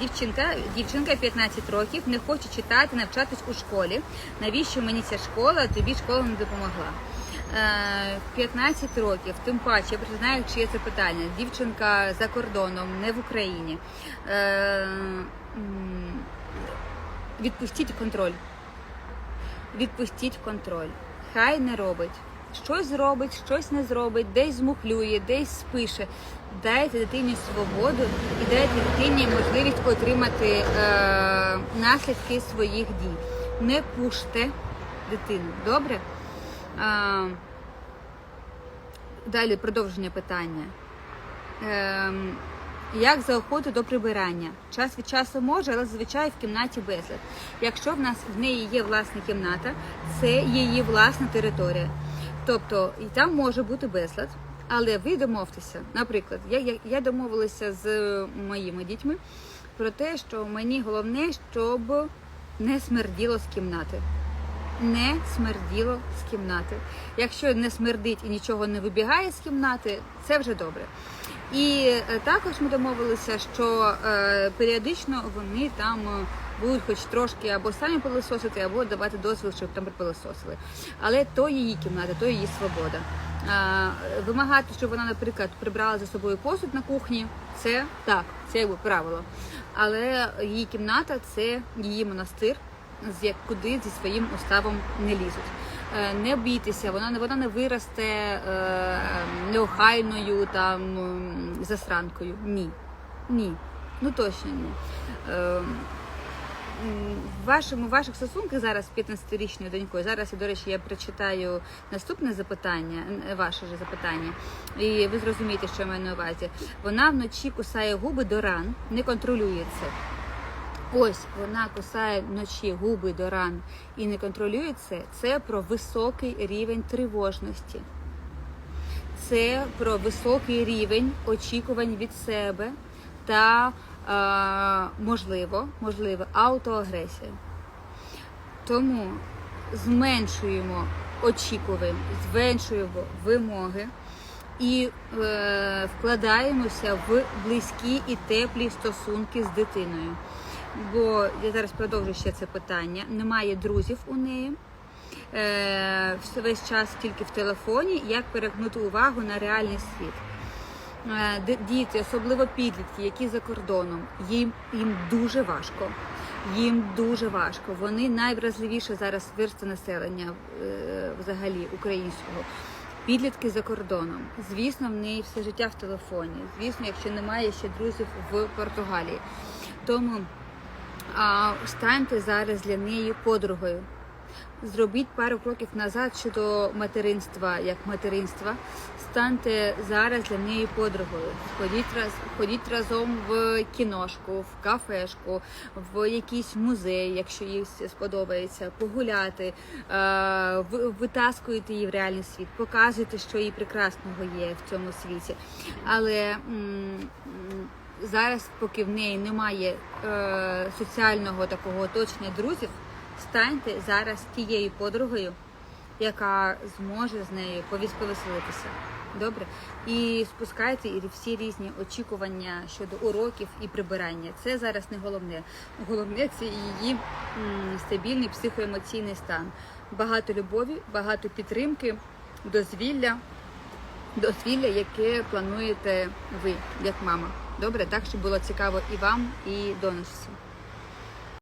Дівчинка, дівчинка 15 років, не хоче читати, навчатись у школі. Навіщо мені ця школа? Тобі школа не допомогла. Е, 15 років, тим паче, я просто знаю, чиє це питання. Дівчинка за кордоном, не в Україні. Е, відпустіть контроль. Відпустіть контроль. Хай не робить. Щось зробить, щось не зробить, десь змухлює, десь спише. Дайте дитині свободу і дайте дитині можливість отримати е, наслідки своїх дій. Не пуште дитину. Добре? Е, далі продовження питання. Ем, як заохотити до прибирання? Час від часу може, але зазвичай в кімнаті безлад. Якщо в нас в неї є власна кімната, це її власна територія. Тобто і там може бути безлад, але ви домовтеся. Наприклад, я, я, я домовилася з моїми дітьми про те, що мені головне, щоб не смерділо з кімнати не смерділо з кімнати. Якщо не смердить і нічого не вибігає з кімнати, це вже добре. І е, також ми домовилися, що е, періодично вони там е, будуть хоч трошки або самі пилососити, або давати дозвіл, щоб там припилососили. Але то її кімната, то її свобода. Е, вимагати, щоб вона, наприклад, прибрала за собою посуд на кухні, це так, це якби правило. Але її кімната це її монастир з куди зі своїм уставом не лізуть. Е, Не бійтеся, вона не вона не виросте е, неохайною там засранкою. Ні. Ні. Ну точно ні. Е, в вашому ваших стосунках зараз з 15-річною донькою. Зараз, до речі, я прочитаю наступне запитання, ваше же запитання, і ви зрозумієте, що я маю на увазі. Вона вночі кусає губи до ран, не контролює це. Ось вона кусає вночі губи до ран і не контролює це. Це про високий рівень тривожності. Це про високий рівень очікувань від себе та, е, можливо, можливо, аутоагресія. Тому зменшуємо очікування, зменшуємо вимоги і е, вкладаємося в близькі і теплі стосунки з дитиною. Бо я зараз продовжу ще це питання. Немає друзів у неї. Е, все- весь час тільки в телефоні, як перегнути увагу на реальний світ. Е, Діти, особливо підлітки, які за кордоном, їм, їм дуже важко. Їм дуже важко. Вони найвразливіше зараз верста населення е, взагалі українського. Підлітки за кордоном. Звісно, в неї все життя в телефоні. Звісно, якщо немає ще друзів в Португалії. Тому а, станьте зараз для неї подругою. Зробіть пару кроків назад щодо материнства як материнства. Станьте зараз для неї подругою. Ходіть раз, ходіть разом в кіношку, в кафешку, в якийсь музей, якщо їй сподобається, погуляти, е, витаскуйте її в реальний світ, показуйте, що їй прекрасного є в цьому світі. Але зараз, поки в неї немає е, соціального такого оточення друзів, станьте зараз тією подругою, яка зможе з нею повіс- повеселитися. Добре? І спускайте і всі різні очікування щодо уроків і прибирання. Це зараз не головне. Головне це її стабільний психоемоційний стан. Багато любові, багато підтримки, дозвілля, дозвілля, яке плануєте ви, як мама. Добре, так щоб було цікаво і вам, і донечці.